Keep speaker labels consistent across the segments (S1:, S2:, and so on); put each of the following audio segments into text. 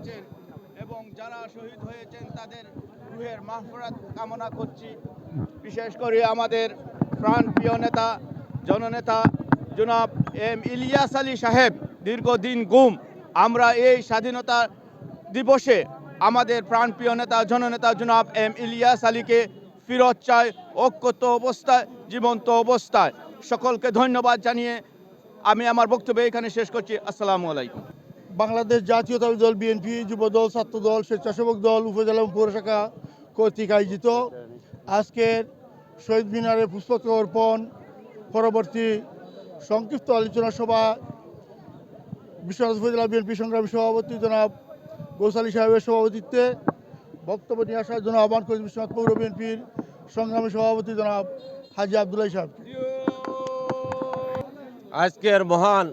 S1: হয়েছেন এবং যারা শহীদ হয়েছেন তাদের রুহের মাহফরাত কামনা করছি। বিশেষ করে আমাদের প্রাণ প্রিয় নেতা, জননেতা জনাব এম ইলিয়াস আলী সাহেব, দীর্ঘদিন গুম। আমরা এই স্বাধীনতা দিবসে আমাদের প্রাণপ্রিয় নেতা, জননেতা জনাব এম ইলিয়াস আলীকে ফিরত চায় ঐক্যত অবস্থায়, জীবন্ত অবস্থায়। সকলকে ধন্যবাদ জানিয়ে আমি আমার বক্তব্য এখানে শেষ করছি। আসসালামু আলাইকুম।
S2: বাংলাদেশ জাতীয়তাবাদী দল, বিএনপি যুব দল ছাত্র দল স্বেচ্ছাসেবক দল, উপজেলা পৌরশাখা কর্তৃক আয়োজিত। আজকের শহীদ মিনারে পুষ্পক অর্পণ, পরবর্তী সংক্ষিপ্ত আলোচনা সভা, বিশ্বনাথ উপজেলা বিএনপি সংগ্রামী সভাপতি জনাব গৌসালী সাহেবের সভাপতিত্বে বক্তব্য নিয়ে আসার জন্য আহ্বান করেছি বিশ্বনাথ পৌর বিএনপির সংগ্রামী সভাপতি জনাব হাজি আবদুল্লাহ সাহেব
S3: আজকের মহান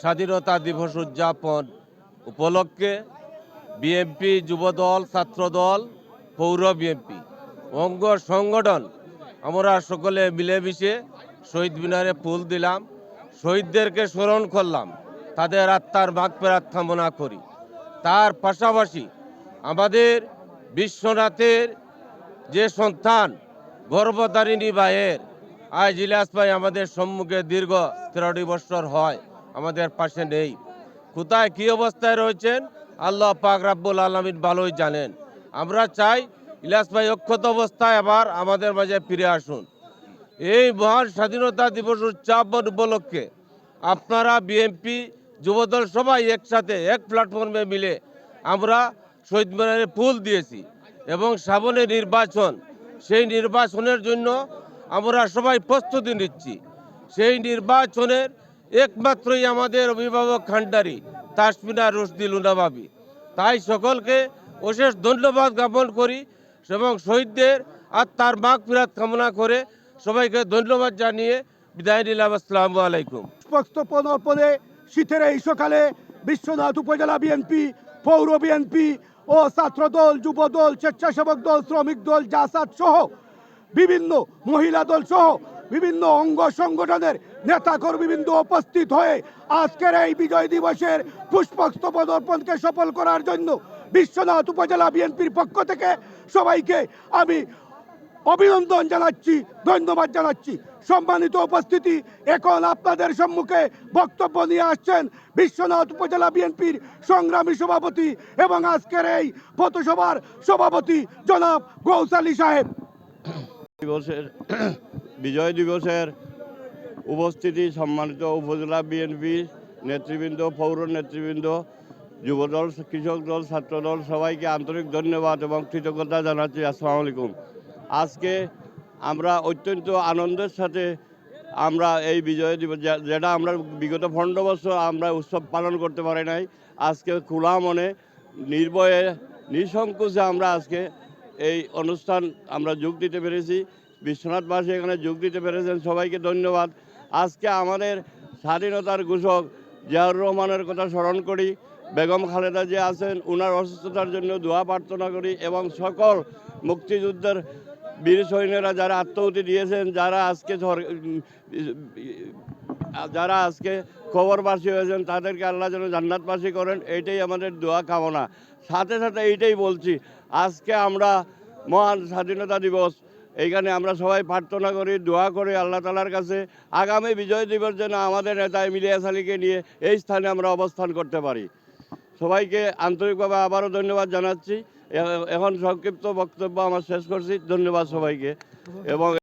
S3: স্বাধীনতা দিবস উদযাপন উপলক্ষে বিএনপি যুবদল, ছাত্রদল, পৌর বিএনপি অঙ্গ সংগঠন, আমরা সকলে মিলেমিশে শহীদ মিনারে ফুল দিলাম, শহীদদেরকে স্মরণ করলাম, তাদের আত্মার মাগফেরাত কামনা করি। তার পাশাপাশি আমাদের বিশ্বনাথের যে সন্তান, গর্ভধারিণী ভাইয়ের, আজ ইলাস ভাই আমাদের সম্মুখে দীর্ঘ তেরোটি বছর হয়। আমাদের পাশে নেই। কোথায় কী অবস্থায় রয়েছেন? আল্লাহ পাক রাব্বুল আলমিন ভালোই জানেন। আমরা চাই ইলাস ভাই অক্ষত অবস্থায় আবার আমাদের মাঝে ফিরে আসুন। এই মহান স্বাধীনতা দিবস উদযাপন উপলক্ষে আপনারা বিএনপি, যুবদল সবাই একসাথে এক প্ল্যাটফর্মে মিলে আমরা শহীদ মিনারে ফুল দিয়েছি এবং সামনে নির্বাচন, সেই নির্বাচনের জন্য আমরা সবাই প্রস্তুতি নিচ্ছি। সেই নির্বাচনের একমাত্রই আমাদের অভিভাবক খান্ডারি তাসমিনা রশদি লুনাবাবি। তাই সকলকে অশেষ ধন্যবাদ জ্ঞাপন করি এবং শহীদদের আত্মার মাগ ফিরাত কামনা করে সবাইকে ধন্যবাদ জানিয়ে বিদায় নিলাম। আসসালামু আলাইকুম।
S4: অর্পণে শীতের এই সকালে বিশ্বনাথ উপজেলা বিএনপি, পৌর বিএনপি ও ছাত্রদল, যুবদল, স্বেচ্ছাসেবক দল, শ্রমিক দল, জাসাদ সহ বিভিন্ন মহিলা দল সহ বিভিন্ন অঙ্গ সংগঠনের নেতাকর্মীবৃন্দ উপস্থিত হয়ে আজকের এই বিজয় দিবসের পুষ্পস্তপন অর্পণকে সফল করার জন্য বিশ্বনাথ উপজেলা বিএনপির পক্ষ থেকে সবাইকে আমি অভিনন্দন জানাচ্ছি, ধন্যবাদ জানাচ্ছি। সম্মানিত উপস্থিতি, এখন আপনাদের সম্মুখে বক্তব্য নিয়ে আসছেন বিশ্বনাথ উপজেলা বিএনপির সংগ্রামী সভাপতি এবং আজকের এই পথসভার সভাপতি জনাব গৌসালী সাহেব।
S5: দিবসের বিজয় দিবসের উপস্থিতি সম্মানিত উপজেলা বিএনপি নেতৃবৃন্দ, পৌর নেতৃবৃন্দ, যুবদল, কৃষক দল ছাত্রদল সবাইকে আন্তরিক ধন্যবাদ এবং কৃতজ্ঞতা জানাচ্ছি। আসসালামু আলাইকুম। আজকে আমরা অত্যন্ত আনন্দের সাথে আমরা এই বিজয় দিবস যেটা আমরা বিগত পনেরো বছর আমরা উৎসব পালন করতে পারি নাই, আজকে খোলা মনে নির্ভয়ে, নিঃসংকোচে আমরা আজকে এই অনুষ্ঠান আমরা যোগ দিতে পেরেছি। বিশ্বনাথবাসী এখানে যোগ দিতে পেরেছেন, সবাইকে ধন্যবাদ। আজকে আমাদের স্বাধীনতার ঘোষক জিয়াউর রহমানের কথা স্মরণ করি। বেগম খালেদা যে আছেন ওনার অসুস্থতার জন্য দোয়া প্রার্থনা করি এবং সকল মুক্তিযুদ্ধের বীর সৈন্যরা যারা আত্মহতি দিয়েছেন, যারা আজকে যারা আজকে খবরবাসী হয়েছেন, তাদেরকে আল্লাহ যেন জান্নাতবাসী করেন, এইটাই আমাদের দোয়া কামনা। সাথে সাথে এইটাই বলছি, আজকে আমরা মহান স্বাধীনতা দিবস এইখানে আমরা সবাই প্রার্থনা করি, দোয়া করি আল্লাহ তালার কাছে। আগামী বিজয় দিবস যেন আমাদের নেতা ইলিয়াস আলীকে নিয়ে এই স্থানে আমরা অবস্থান করতে পারি। সবাইকে আন্তরিকভাবে আবারও ধন্যবাদ জানাচ্ছি। এখন সংক্ষিপ্ত বক্তব্য আমার শেষ করছি। ধন্যবাদ সবাইকে। এবং